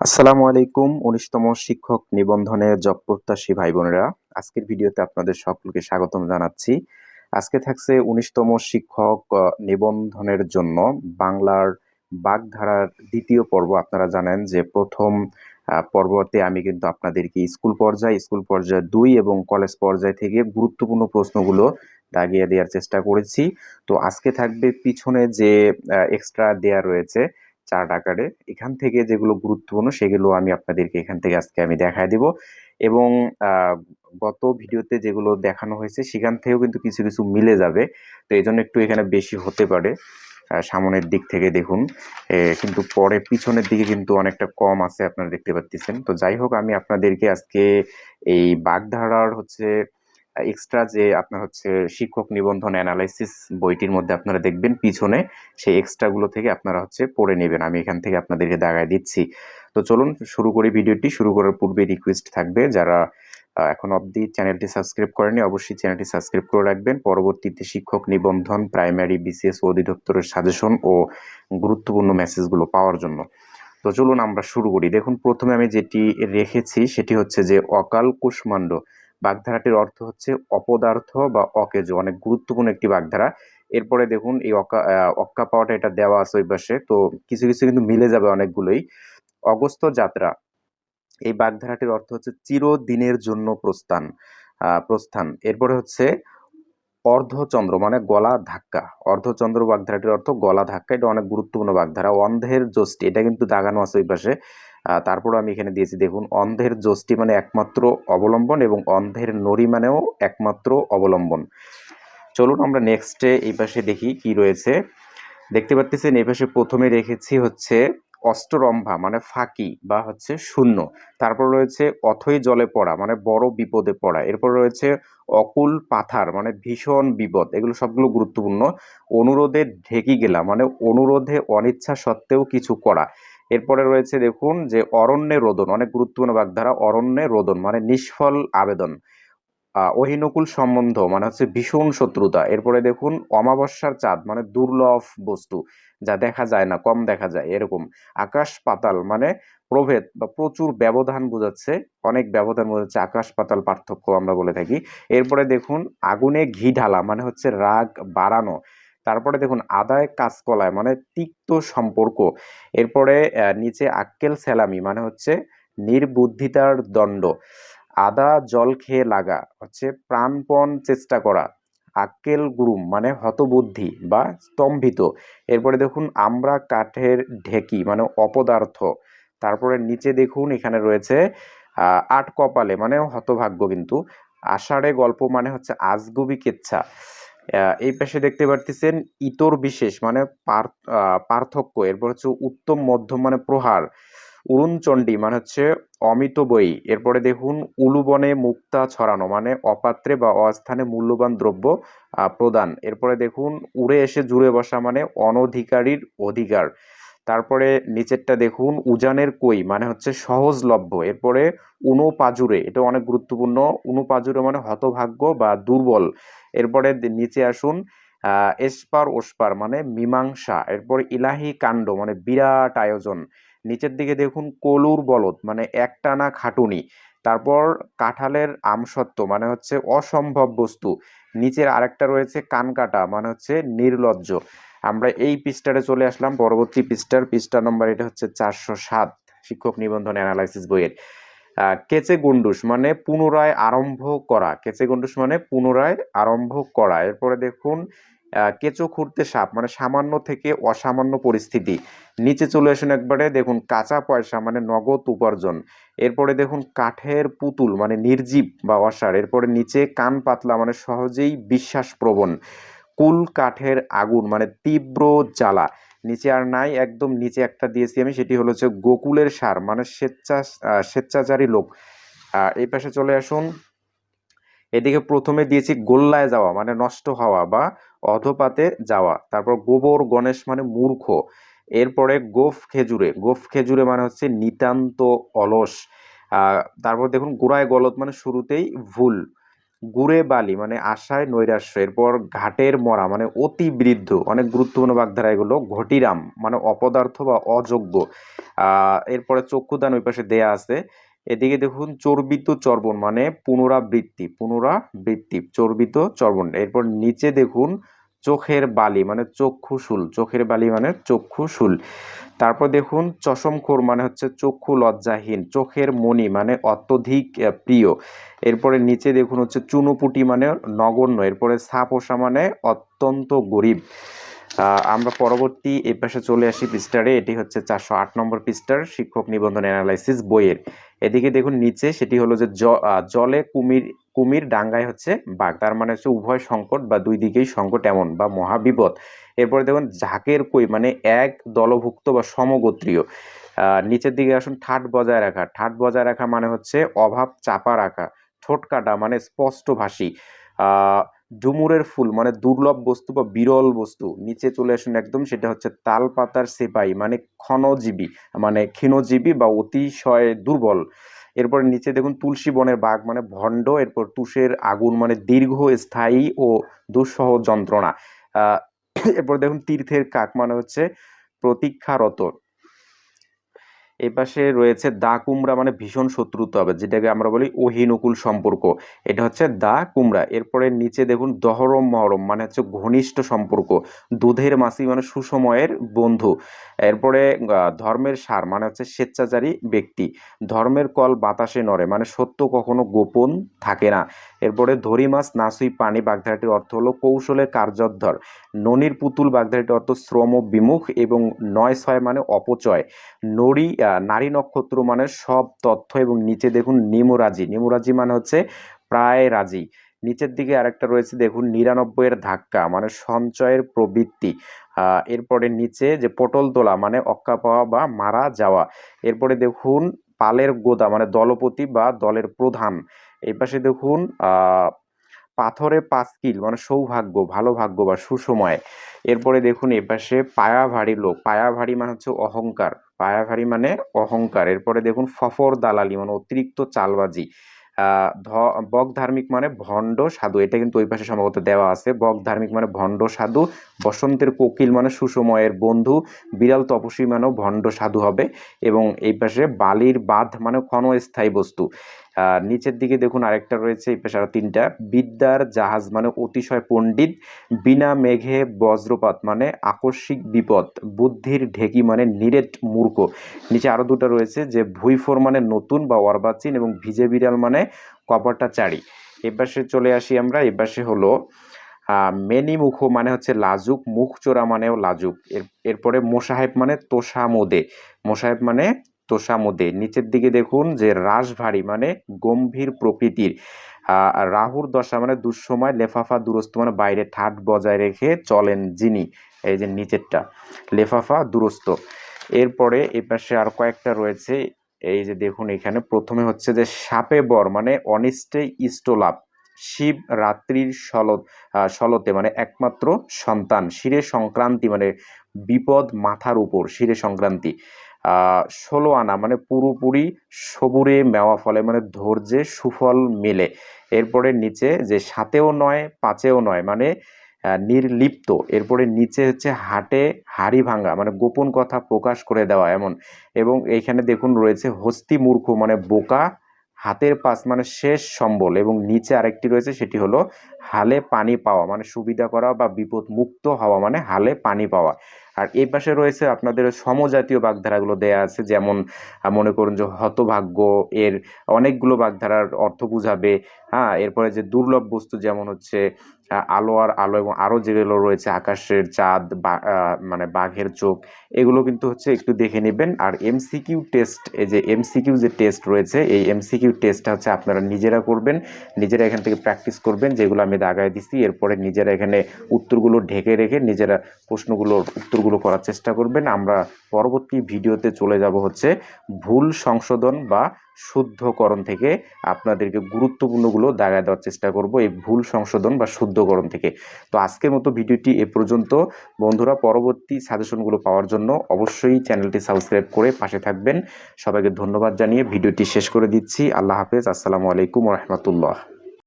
আসসালামু আলাইকুম, উনিশতম শিক্ষক নিবন্ধনে জব প্রত্যাশী ভাই বোনেরা আজকের ভিডিওতে আপনাদের সকলকে স্বাগতম জানাচ্ছি। আজকে থাকছে উনিশতম শিক্ষক নিবন্ধনের জন্য বাংলার বাগধারার দ্বিতীয় পর্ব। আপনারা জানেন যে প্রথম পর্বতে আমি কিন্তু আপনাদেরকে স্কুল পর্যায়, স্কুল পর্যায়ে দুই এবং কলেজ পর্যায় থেকে গুরুত্বপূর্ণ প্রশ্নগুলো দাগিয়ে দেওয়ার চেষ্টা করেছি। তো আজকে থাকবে পিছনে যে এক্সট্রা দেয়া রয়েছে চার্ট আকারে। এখান থেকে যেগুলো গুরুত্বপূর্ণ সেগুলো আমি আপনাদেরকে এখান থেকে আজকে আমি দেখায় দিব। এবং গত ভিডিওতে যেগুলো দেখানো হয়েছে সেখান থেকেও কিন্তু কিছু কিছু মিলে যাবে। তো এই জন্য একটু এখানে বেশি হতে পারে। সামনের দিক থেকে দেখুন। কিন্তু পরে পিছনের দিকে কিন্তু অনেকটা কম আছে, আপনারা দেখতে পাচ্ছেন তো যাই হোক, আমি আপনাদেরকে আজকে এই বাগধারার হচ্ছে এক্সট্রা যে আপনার হচ্ছে শিক্ষক নিবন্ধন অ্যানালাইসিস বইটির মধ্যে আপনারা দেখবেন, পিছনে সেই এক্সট্রাগুলো থেকে আপনারা হচ্ছে পড়ে নেবেন। আমি এখান থেকে আপনাদেরকে দেখায় দিচ্ছি। তো চলুন শুরু করি ভিডিওটি। শুরু করার পূর্বে রিকোয়েস্ট থাকবে, যারা এখন অবধি চ্যানেলটি সাবস্ক্রাইব করেনি অবশ্যই চ্যানেলটি সাবস্ক্রাইব করে রাখবেন। পরবর্তীতে শিক্ষক নিবন্ধন প্রাইমারি বিসিএস অধিদপ্তরের সাজেশন ও গুরুত্বপূর্ণ মেসেজগুলো পাওয়ার জন্য। তো চলুন আমরা শুরু করি। দেখুন, প্রথমে আমি যেটি রেখেছি, সেটি হচ্ছে যে অকাল কুষ্মাণ্ড। বাগধারাটির অর্থ হচ্ছে অপদার্থ বা অকেজ, অনেক গুরুত্বপূর্ণ একটি বাগধারা। এরপরে দেখুন এই অক্কা পাওয়াটা এটা দেওয়া আছে ওই পাশে, তো কিছু কিছু কিন্তু মিলে যাবে অনেকগুলোই। অগস্ত যাত্রা, এই বাগধারাটির অর্থ হচ্ছে চিরদিনের জন্য প্রস্থান প্রস্থান। এরপরে হচ্ছে অর্ধচন্দ্র মানে গলা ধাক্কা। অর্ধচন্দ্র বাগধারাটির অর্থ গলা ধাক্কা, এটা অনেক গুরুত্বপূর্ণ বাগধারা। অন্ধের যষ্টি এটা কিন্তু দাগানো আছে ওই পাশে। আহ, তারপরও আমি এখানে দিয়েছি। দেখুন অন্ধের যষ্টি মানে একমাত্র অবলম্বন এবং অন্ধের নড়ি মানেও একমাত্র অবলম্বন। চলুন আমরা নেক্সটে এই পাশে দেখি কি রয়েছে। দেখতে পাচ্ছেন এই পাশে প্রথমে রেখেছি হচ্ছে অষ্টরম্ভা মানে ফাঁকি বা হচ্ছে শূন্য। তারপর রয়েছে অথই জলে পড়া মানে বড় বিপদে পড়া। এরপর রয়েছে অকুল পাথার মানে ভীষণ বিপদ। এগুলো সবগুলো গুরুত্বপূর্ণ। অনুরোধে ঢেকি গেলা মানে অনুরোধে অনিচ্ছা সত্ত্বেও কিছু করা। এরপরে রয়েছে দেখুন যে অরণ্যে রোদন, অনেক গুরুত্বপূর্ণ বাগধারা, অরণ্যে রোদন মানে নিষ্ফল আবেদন। অহিনকুল সম্বন্ধ মানে হচ্ছে ভীষণ শত্রুতা। এরপরে দেখুন অমাবস্যার চাঁদ মানে দুর্লভ বস্তু, যা দেখা যায় না, কম দেখা যায়, এরকম। আকাশ পাতাল মানে প্রভেদ বা প্রচুর ব্যবধান বোঝাচ্ছে, অনেক ব্যবধান বোঝাচ্ছে আকাশ পাতাল পার্থক্য আমরা বলে থাকি। এরপরে দেখুন আগুনে ঘি ঢালা মানে হচ্ছে রাগ বাড়ানো। তারপরে দেখুন আদায় কাজকলায় মানে তিক্ত সম্পর্ক। এরপরে নিচে আক্কেল সেলামি মানে হচ্ছে নির্বুদ্ধিতার দণ্ড। আদা জল খেয়ে লাগা হচ্ছে প্রাণপণ চেষ্টা করা। আক্কেল গুরুম মানে হতবুদ্ধি বা স্তম্ভিত। এরপরে দেখুন আমরা কাঠের ঢেকি মানে অপদার্থ। তারপরে নিচে দেখুন এখানে রয়েছে আট কপালে মানে হতভাগ্য কিন্তু। আষাঢ়ে গল্প মানে হচ্ছে আজগুবি কেচ্ছা। এই পাশে দেখতে পারতেছেন ইতর বিশেষ মানে পার- পার্থক্য। এরপর হচ্ছে উত্তম, মধ্যম মানে প্রহার। উরুণচণ্ডী মানে হচ্ছে অমিত বই। এরপরে দেখুন, উলুবনে মুক্তা ছড়ানো মানে অপাত্রে বা অস্থানে মূল্যবান দ্রব্য প্রদান। এরপরে দেখুন, উড়ে এসে জুড়ে বসা মানে অনধিকারীর অধিকার। তারপরে নিচেরটা দেখুন, উজানের কই মানে হচ্ছে সহজলভ্য। এরপরে উনুপাজুরে, এটা অনেক গুরুত্বপূর্ণ। উনুপাজুরে মানে হতভাগ্য বা দুর্বল। এরপরে নিচে আসুন এসপার ওসপার মানে মীমাংসা। এরপর ইলাহি কাণ্ড মানে বিরাট আয়োজন। নিচের দিকে দেখুন, কলুর বলদ মানে একটানা খাটুনি। তারপর কাঁঠালের আমসত্ব মানে হচ্ছে অসম্ভব বস্তু। নিচের আরেকটা রয়েছে কানকাটা মানে হচ্ছে নির্লজ্জ। আমরা এই পৃষ্ঠারে চলে আসলাম, পরবর্তী পৃষ্ঠার, পৃষ্ঠা নম্বর এটা হচ্ছে চারশো সাত, শিক্ষক নিবন্ধন অ্যানালাইসিস বইয়ের। কেচে গুন্ডুস মানে পুনরায় আরম্ভ করা। কেচে গুন্ডুস মানে পুনরায় আরম্ভ করা। এরপরে দেখুন কেঁচো খুঁড়তে সাপ মানে সামান্য থেকে অসামান্য পরিস্থিতি। নিচে চলে আসুন একবারে, দেখুন কাঁচা পয়সা মানে নগদ উপার্জন। এরপরে দেখুন কাঠের পুতুল মানে নির্জীব বা অসার। এরপরে নিচে কান পাতলা মানে সহজেই বিশ্বাসপ্রবণ। কুল কাঠের আগুন মানে তীব্র জ্বালা। নিচে আর নাই, একদম নিচে একটা দিয়েছি আমি, সেটি হলো হচ্ছে গোকুলের সার মানে স্বেচ্ছা স্বেচ্ছাচারী লোক। এই পাশে চলে আসুন। এদিকে প্রথমে দিয়েছি গোল্লায় যাওয়া মানে নষ্ট হওয়া বা অধপাতে যাওয়া। তারপর গোবর, গণেশ মানে মূর্খ। এরপরে গোফ খেজুরে গোফ খেজুরে মানে হচ্ছে নিতান্ত অলস। তারপর দেখুন গোড়ায় গলত মানে শুরুতেই ভুল। গুড়ে বালি মানে আশায় নৈরাশ্য, এরপর ঘাটের মরা মানে অতি বৃদ্ধ, অনেক গুরুত্বপূর্ণ বাগধারা এগুলো, ঘটিরাম মানে অপদার্থ বা অযোগ্য। এরপরে চক্ষুদান ওই পাশে দেয়া আছে। এদিকে দেখুন চর্বিত চর্বণ মানে পুনরাবৃত্তি পুনরাবৃত্তি, চর্বিত চর্বণ। এরপর নিচে দেখুন চোখের বালি মানে চক্ষু শুল। চোখের বালি মানে চক্ষু শুল। তারপর দেখুন চশমখোর মানে হচ্ছে চক্ষু লজ্জাহীন। চোখের মণি মানে অত্যধিক প্রিয়। এরপরে নিচে দেখুন হচ্ছে চুনুপুটি মানে নগণ্য। এরপরে সাপোষা মানে অত্যন্ত গরিব। আমরা পরবর্তী এ পাশে চলে আসি পৃষ্ঠারে। এটি হচ্ছে চারশো আট নম্বর পৃষ্ঠার শিক্ষক নিবন্ধন অ্যানালাইসিস বইয়ের। এদিকে দেখুন নিচে সেটি হলো যে জলে কুমির কুমির ডাঙ্গায় হচ্ছে বাঘ। তার মানে হচ্ছে উভয় সংকট বা দুই দিকেই সংকট এমন বা মহাবিপদ। এরপরে দেখুন ঝাঁকের কই মানে এক দলভুক্ত বা সমগোত্রীয়। নিচের দিকে আসুন ঠাট বজায় রাখা। ঠাট বজায় রাখা মানে হচ্ছে অভাব চাপা রাখা। ঠোঁট কাটা মানে স্পষ্টভাষী ডুমুরের ফুল মানে দুর্লভ বস্তু বা বিরল বস্তু, নিচে চলে আসুন একদম, সেটা হচ্ছে তাল পাতার সেপাই মানে ক্ষণজীবী মানে ক্ষীণজীবী বা অতিশয় দুর্বল। এরপর নিচে দেখুন তুলসী বনের বাঘ মানে ভণ্ড, এরপর তুষের আগুন মানে দীর্ঘ, স্থায়ী ও দুঃসহ যন্ত্রণা। এরপর দেখুন তীর্থের কাক মানে হচ্ছে প্রতীক্ষারত। এই পাশে রয়েছে দা কুমড়া মানে ভীষণ শত্রুতা হবে যেটাকে আমরা বলি অহিনুকুল সম্পর্ক। এটা হচ্ছে দা কুমড়া। এরপরে নিচে দেখুন দহরম মহরম মানে হচ্ছে ঘনিষ্ঠ সম্পর্ক, দুধের মাসি মানে সুসময়ের বন্ধু। এরপরে ধর্মের সার মানে হচ্ছে স্বেচ্ছাচারী ব্যক্তি। ধর্মের কল বাতাসে নড়ে মানে সত্য কখনো গোপন থাকে না। এরপরে ধরি মাছ, নাসুই পানি, বাগধারাটির অর্থ হলো কৌশলের কার্যোদ্ধর। ননির পুতুল, বাগধারাটির অর্থ শ্রম বিমুখ এবং নয় ছয় মানে অপচয়। নড়ি নারী নক্ষত্র মানে সব তথ্য এবং নিচে দেখুন নিমরাজি। নিমরাজি মানে হচ্ছে প্রায় রাজি। নিচের দিকে আরেকটা রয়েছে, দেখুন নিরানব্বইয়ের ধাক্কা মানে সঞ্চয়ের প্রবৃত্তি। এরপরে নিচে যে পটল তোলা মানে অক্কা পাওয়া বা মারা যাওয়া। এরপরে দেখুন পালের গোদা মানে দলপতি বা দলের প্রধান। এই পাশে দেখুন পাথরে পাঁচকিল মানে সৌভাগ্য, ভালো ভাগ্য বা সুসময়। এরপরে দেখুন এপাশে পায়া ভারী লোক। পায়া ভারী মানে হচ্ছে অহংকার। পায়া ভারী মানে অহংকার। এরপরে দেখুন, ফফর দালালি মানে অতিরিক্ত চালবাজি। বক ধার্মিক মানে ভণ্ড সাধু, এটা কিন্তু ওই পাশে সম্ভবত দেওয়া আছে। বক ধার্মিক মানে ভণ্ড সাধু, বসন্তের কোকিল মানে সুসময়ের বন্ধু, বিড়াল তপস্বী মানেও ভণ্ড সাধু হবে এবং এই পাশে বালির বাঁধ মানে ক্ষণস্থায়ী বস্তু। নিচের দিকে দেখুন আরেকটা রয়েছে, এই পাশে আরও তিনটা। বিদ্যার জাহাজ মানে অতিশয় পণ্ডিত, বিনা মেঘে বজ্রপাত মানে আকস্মিক বিপদ, বুদ্ধির ঢেকি মানে নিরেট মূর্খ। নিচে আরও দুটো রয়েছে যে ভুইফোর মানে নতুন বা অর্বাচীন এবং ভিজে বিড়াল মানে কপারটা চারি এপাশে চলে আসি আমরা এপাশে হলো মেনি মুখ মানে হচ্ছে লাজুক, মুখ চোরা মানেও লাজুক। এর, এরপরে মোসাহেব মানে তোষা মোদে মোসাহেব মানে তোষামোদে। নিচের দিকে দেখুন যে রাসভারী মানে গম্ভীর প্রকৃতির। রাহুর দশা মানে দুঃসময় লেফাফা দূরস্থ মানে বাইরে ঠাট বজায় রেখে চলেন যিনি। এই যে নিচেরটা, লেফাফা দূরস্থ। এরপরে এ পাশে আর কয়েকটা রয়েছে। এই যে দেখুন এখানে প্রথমে হচ্ছে যে সাপে বর মানে অনিষ্টে ইষ্টলাভ। শিব রাত্রির সলত সলতে মানে একমাত্র সন্তান। শিরে সংক্রান্তি মানে বিপদ মাথার উপর, শিরে সংক্রান্তি। ষোলো আনা মানে পুরোপুরি সবুরে মেওয়া ফলে মানে ধৈর্যে সুফল মেলে। এরপরে নিচে যে সাতেও নয়, পাঁচেও নয় মানে নির্লিপ্ত। এরপরে নিচে হচ্ছে হাটে হাড়ি ভাঙ্গা মানে গোপন কথা প্রকাশ করে দেওয়া এমন। এবং এইখানে দেখুন রয়েছে হস্তি মূর্খ মানে বোকা, হাতের পাশ মানে শেষ সম্বল। এবং নিচে আরেকটি রয়েছে, সেটি হলো হালে পানি পাওয়া মানে সুবিধা করা বা বিপদ মুক্ত হওয়া মানে হালে পানি পাওয়া। আর এই পাশে রয়েছে আপনাদের সমজাতীয় বাগধারাগুলো দেয়া আছে, যেমন মনে করুন যে হতভাগ্য, এর অনেকগুলো বাগধারার অর্থ বুঝাবে হ্যাঁ এরপরে যে দুর্লভ বস্তু যেমন হচ্ছে আলো আর আলো এবং আরও যেগুলো রয়েছে, আকাশের চাঁদ, বা মানে বাঘের চোখ, এগুলো কিন্তু হচ্ছে একটু দেখে নেবেন। আর এমসিকিউ টেস্ট এই যে এমসিকিউ যে টেস্ট রয়েছে, এই এমসিকিউ টেস্টটা হচ্ছে আপনারা নিজেরা করবেন, নিজেরা এখান থেকে প্র্যাকটিস করবেন, যেগুলো আমি দাগায় দিছি। এরপরে নিজেরা এখানে উত্তরগুলো ঢেকে রেখে নিজেরা প্রশ্নগুলোর উত্তরগুলো করার চেষ্টা করবেন। আমরা পরবর্তী ভিডিওতে চলে যাব হচ্ছে ভুল সংশোধন বা শুদ্ধকরণ থেকে আপনাদেরকে গুরুত্বপূর্ণগুলো দাগায় দেওয়ার চেষ্টা করব এই ভুল সংশোধন বা শুদ্ধকরণ থেকে। তো আজকের মতো ভিডিওটি এ পর্যন্ত। বন্ধুরা, পরবর্তী সাজেশনগুলো পাওয়ার জন্য অবশ্যই চ্যানেলটি সাবস্ক্রাইব করে পাশে থাকবেন। সবাইকে ধন্যবাদ জানিয়ে ভিডিওটি শেষ করে দিচ্ছি। আল্লাহ হাফেজ। আসসালামু আলাইকুম রহমতুল্লাহ।